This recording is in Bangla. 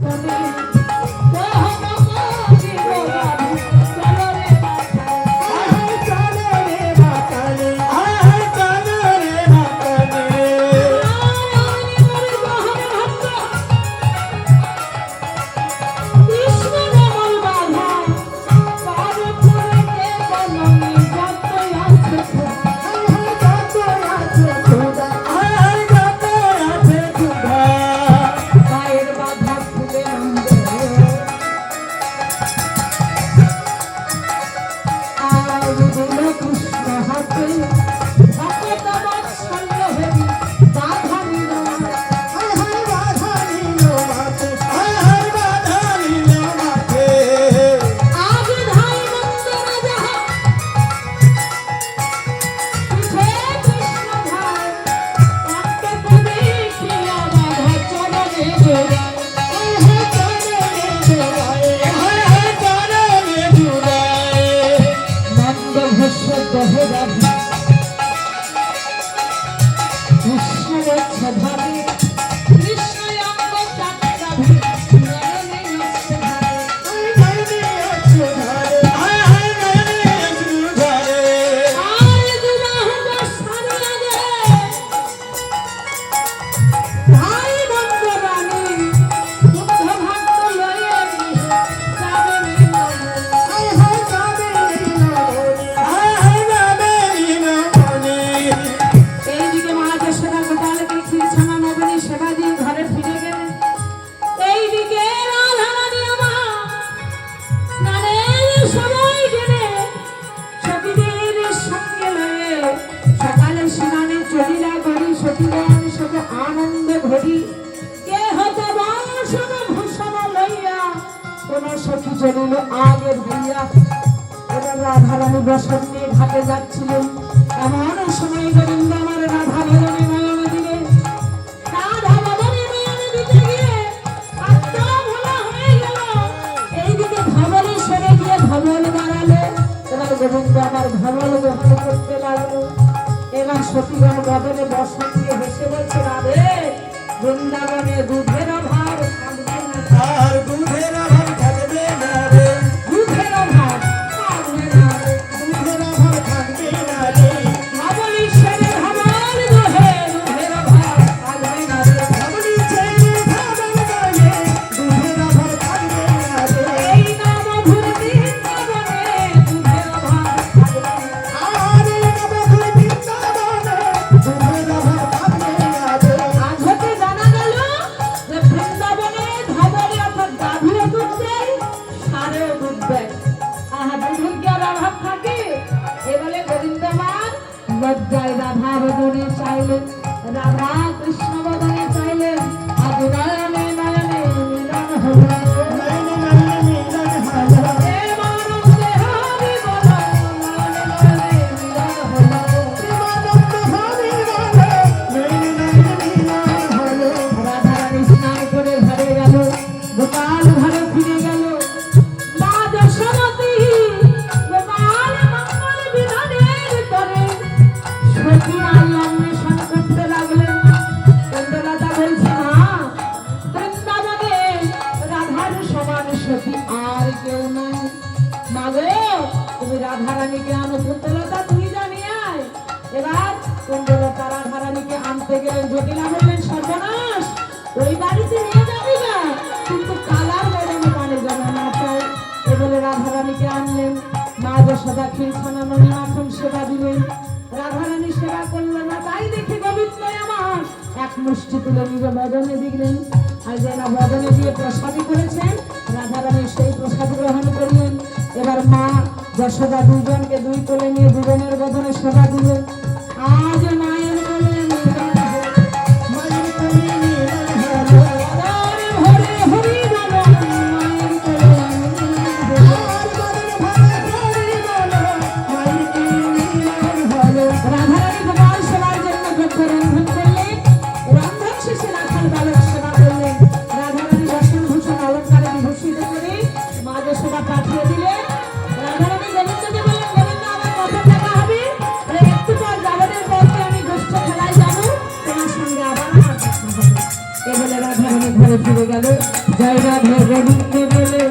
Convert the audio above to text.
Thank you. ওনার সখী চলিল আগের হইয়া ওনার রাধারানী বসন নিয়ে ঘাটে যাচ্ছিলেন। এমন সময় গোবিন্দ আমার রাধা ভজনে এইদিকে গিয়ে এবার এবার সতীগণ গগনে বসন দিয়ে হেসে বলছে, রাধে বৃন্দাবনে দুধের লজ্জায় রাধা বদনে চাইলেন রাধা রাধারানীকে আনো কুন্তলতা তুই জানি আয় এবার কুন্তলতা রাধারানীকে আনতে গেলেন জটিলা বললেন সর্বনাশ ওই বাড়িতে নিয়ে যাবি না কিন্তু কালার বেরোনো মানে যেন না চাই এ বলে আনলেন মা যশোদা ক্ষীরছানা মনে মাখন সেবা দিলেন। রাধারানী সেবা করল না, তাই দেখে গোবিন্দ আমার। এক মুষ্টি তুলে নিজে বদনে দিলেন আর যেন বদনে দিয়ে প্রসাদই করেছেন। রাধারানী সেই প্রসাদ গ্রহণ করলেন। এবার মা যশোদা দুজনকে দুই কোলে নিয়ে দুজনের বদনে সেবা দিলেন। আজ ফিরে গেল জয় রাধে বলে